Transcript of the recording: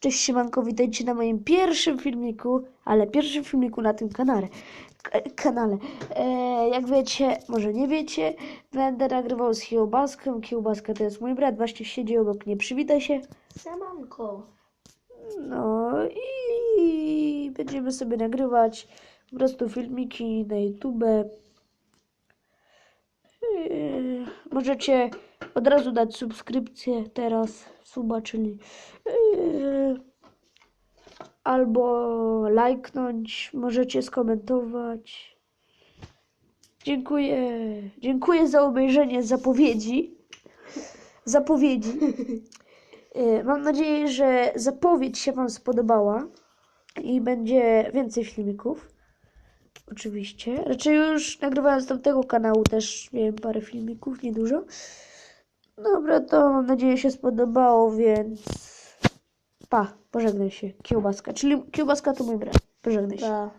Cześć siemanko, witajcie na moim pierwszym filmiku, ale pierwszym filmiku na tym kanale. K- kanale. E, jak wiecie, może nie wiecie, będę nagrywał z Kiełbaską. Kiełbaska to jest mój brat, właśnie siedzi obok mnie, przywitaj się. Siemanko. No i będziemy sobie nagrywać po prostu filmiki na YouTube. Yy, możecie od razu dać subskrypcję teraz, suba, czyli yy, albo lajknąć, możecie skomentować. Dziękuję. Dziękuję za obejrzenie zapowiedzi. Zapowiedzi. Y, Mam nadzieję, że zapowiedź się Wam spodobała i będzie więcej filmików. Oczywiście. Raczej już nagrywałem z tamtego kanału też miałem parę filmików, niedużo. Dobra, to mam nadzieję się spodobało, więc pa, pożegnaj się, kiełbaska. Czyli kiełbaska to mój brat. Pożegnaj się. Pa.